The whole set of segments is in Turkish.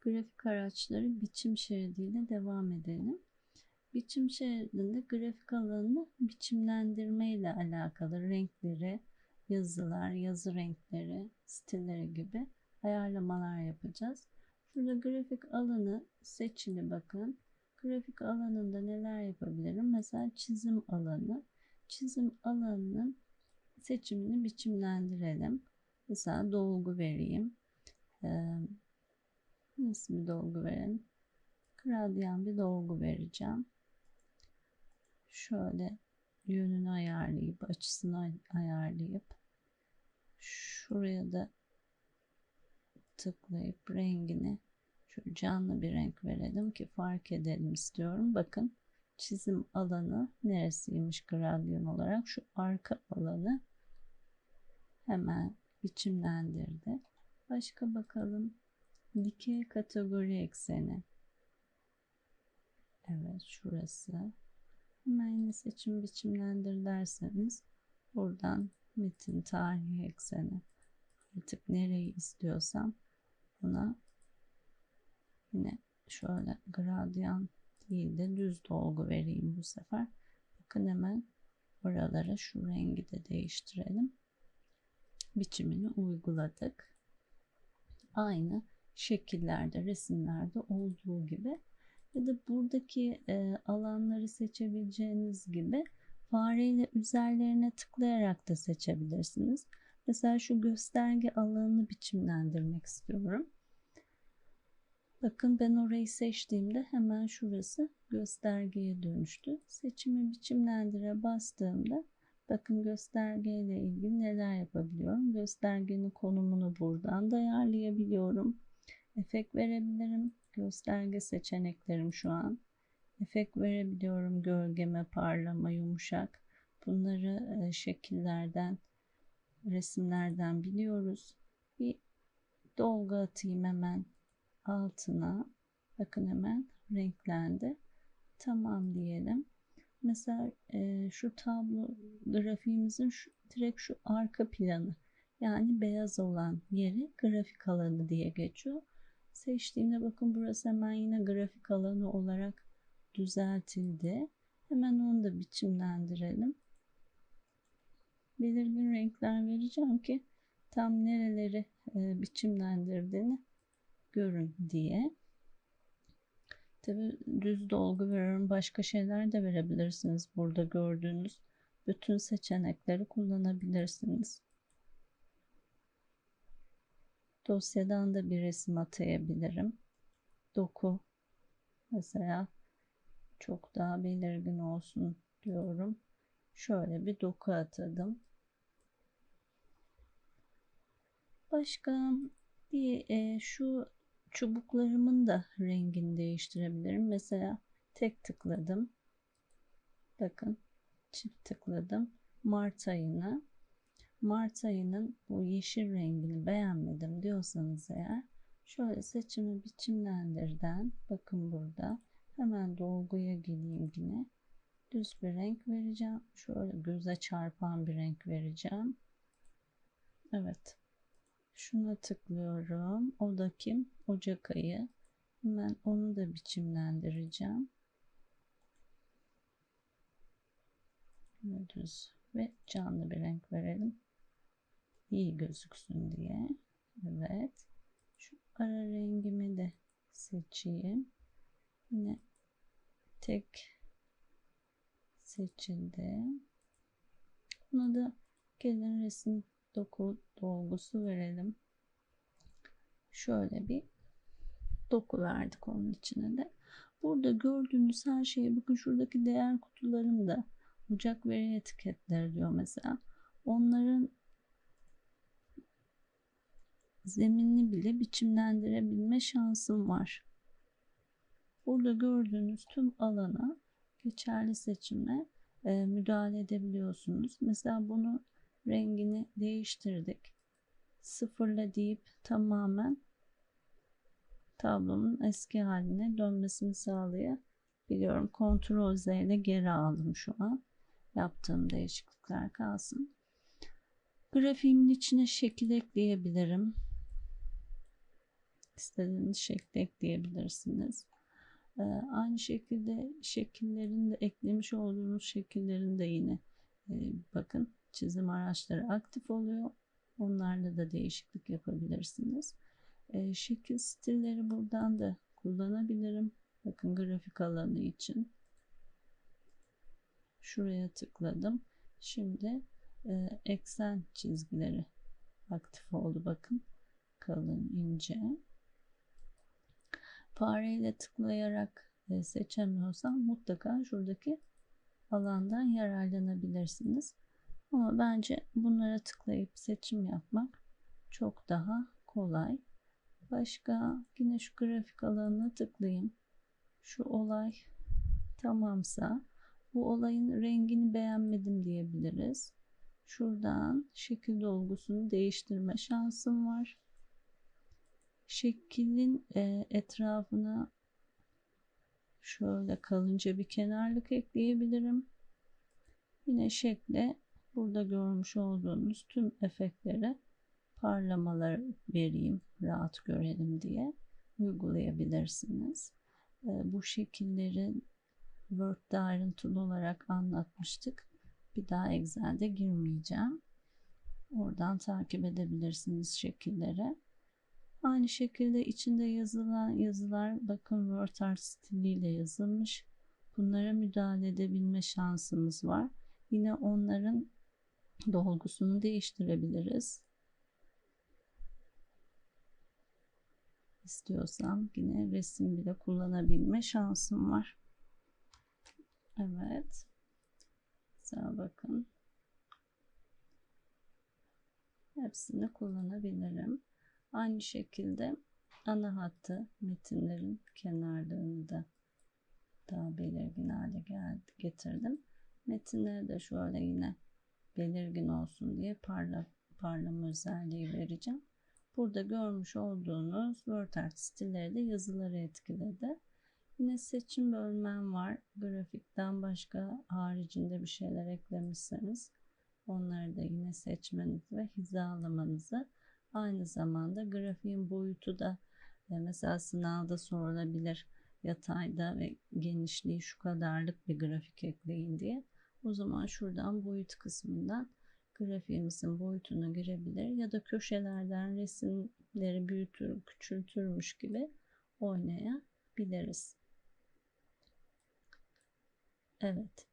grafik araçları biçim şeridiyle devam edelim. Biçim şeridinde grafik alanını biçimlendirme ile alakalı renkleri, yazılar, yazı renkleri, stilleri gibi ayarlamalar yapacağız. Şurada grafik alanı seçili bakın. Grafik alanında neler yapabilirim? Mesela çizim alanı. Çizim alanının seçimini biçimlendirelim. Mesela dolgu vereyim. Ee, nasıl bir dolgu verelim? Gradyan bir dolgu vereceğim. Şöyle yönünü ayarlayıp açısını ayarlayıp şuraya da tıklayıp rengini şöyle canlı bir renk verelim ki fark edelim istiyorum. Bakın çizim alanı neresiymiş gradyan olarak şu arka alanı hemen biçimlendirdi. Başka bakalım. Dikey kategori ekseni. Evet şurası. Hemen seçim biçimlendir derseniz buradan metin tarihi ekseni artık nereyi istiyorsam buna yine şöyle gradyan değil de düz dolgu vereyim bu sefer. Bakın hemen oralara şu rengi de değiştirelim. Biçimini uyguladık. Aynı şekillerde, resimlerde olduğu gibi ya da buradaki e, alanları seçebileceğiniz gibi fareyle üzerlerine tıklayarak da seçebilirsiniz. Mesela şu gösterge alanını biçimlendirmek istiyorum. Bakın ben orayı seçtiğimde hemen şurası göstergeye dönüştü. Seçimi biçimlendire bastığımda bakın gösterge ile ilgili neler yapabiliyorum. Göstergenin konumunu buradan da ayarlayabiliyorum. Efekt verebilirim. Gösterge seçeneklerim şu an. Efekt verebiliyorum. Gölgeme, parlama, yumuşak. Bunları e, şekillerden, resimlerden biliyoruz. Bir dolgu atayım hemen altına. Bakın hemen renklendi. Tamam diyelim. Mesela e, şu tablo grafiğimizin şu, direkt şu arka planı yani beyaz olan yeri grafik alanı diye geçiyor. Seçtiğimde bakın burası hemen yine grafik alanı olarak düzeltildi. Hemen onu da biçimlendirelim. Belirgin renkler vereceğim ki tam nereleri e, biçimlendirdiğini görün diye. Tabi düz dolgu veriyorum. Başka şeyler de verebilirsiniz. Burada gördüğünüz bütün seçenekleri kullanabilirsiniz. Dosyadan da bir resim atayabilirim. Doku mesela çok daha belirgin olsun diyorum. Şöyle bir doku atadım. Başka bir e, şu çubuklarımın da rengini değiştirebilirim. Mesela tek tıkladım. Bakın çift tıkladım. Mart ayını Mart ayının bu yeşil rengini beğenmedim diyorsanız eğer şöyle seçimi biçimlendirden bakın burada hemen dolguya geleyim yine. Düz bir renk vereceğim. Şöyle göze çarpan bir renk vereceğim. Evet. Şuna tıklıyorum. O da kim? Ocak ayı. Hemen onu da biçimlendireceğim. Düz ve canlı bir renk verelim iyi gözüksün diye. Evet. Şu ara rengimi de seçeyim. Yine tek seçildi. Buna da gelin resim doku dolgusu verelim. Şöyle bir doku verdik onun içine de. Burada gördüğünüz her şeye bakın şuradaki değer kutularım da Ocak veri etiketleri diyor mesela. Onların zeminini bile biçimlendirebilme şansım var. Burada gördüğünüz tüm alana geçerli seçime e, müdahale edebiliyorsunuz. Mesela bunu rengini değiştirdik. Sıfırla deyip tamamen tablonun eski haline dönmesini sağlayabiliyorum. Ctrl Z ile geri aldım şu an. Yaptığım değişiklikler kalsın. Grafiğimin içine şekil ekleyebilirim istediğiniz şekli ekleyebilirsiniz. Ee, aynı şekilde şekillerin de eklemiş olduğunuz şekillerin de yine e, bakın çizim araçları aktif oluyor. Onlarla da değişiklik yapabilirsiniz. E, şekil stilleri buradan da kullanabilirim. Bakın grafik alanı için. Şuraya tıkladım. Şimdi e, eksen çizgileri aktif oldu. Bakın kalın ince. Fareyle tıklayarak e, seçemiyorsam mutlaka şuradaki alandan yararlanabilirsiniz. Ama bence bunlara tıklayıp seçim yapmak çok daha kolay. Başka yine şu grafik alanına tıklayayım. Şu olay tamamsa bu olayın rengini beğenmedim diyebiliriz. Şuradan şekil dolgusunu değiştirme şansım var. Şekilin e, etrafına şöyle kalınca bir kenarlık ekleyebilirim. Yine şekle burada görmüş olduğunuz tüm efektleri parlamalar vereyim rahat görelim diye uygulayabilirsiniz. E, bu şekilleri Word'de ayrıntılı olarak anlatmıştık. Bir daha Excel'de girmeyeceğim. Oradan takip edebilirsiniz şekilleri. Aynı şekilde içinde yazılan yazılar bakın Word Art stiliyle yazılmış. Bunlara müdahale edebilme şansımız var. Yine onların dolgusunu değiştirebiliriz. İstiyorsam yine resim bile kullanabilme şansım var. Evet. Güzel bakın. Hepsini kullanabilirim. Aynı şekilde ana hattı metinlerin kenarlarını da daha belirgin hale geldi, getirdim. Metinleri de şöyle yine belirgin olsun diye parla, parlama özelliği vereceğim. Burada görmüş olduğunuz Word Art stilleri de yazıları etkiledi. Yine seçim bölmem var. Grafikten başka haricinde bir şeyler eklemişseniz onları da yine seçmeniz ve hizalamanızı aynı zamanda grafiğin boyutu da e, mesela sınavda sorulabilir yatayda ve genişliği şu kadarlık bir grafik ekleyin diye. O zaman şuradan boyut kısmından grafiğimizin boyutunu girebilir ya da köşelerden resimleri büyütür, küçültürmüş gibi oynayabiliriz. Evet.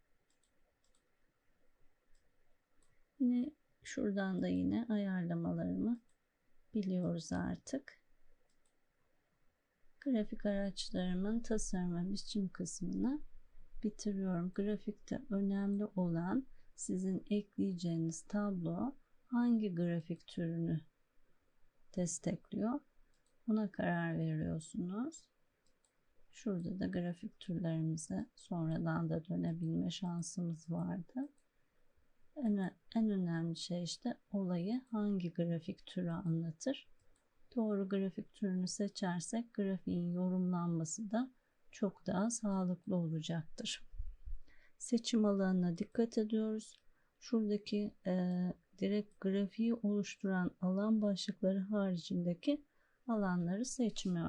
Yine şuradan da yine ayarlamalarımı biliyoruz artık. Grafik araçlarımın tasarım ve biçim kısmını bitiriyorum. Grafikte önemli olan sizin ekleyeceğiniz tablo hangi grafik türünü destekliyor. Buna karar veriyorsunuz. Şurada da grafik türlerimize sonradan da dönebilme şansımız vardı. En, en önemli şey işte olayı hangi grafik türü anlatır. Doğru grafik türünü seçersek grafiğin yorumlanması da çok daha sağlıklı olacaktır. Seçim alanına dikkat ediyoruz. Şuradaki e, direkt grafiği oluşturan alan başlıkları haricindeki alanları seçmiyoruz.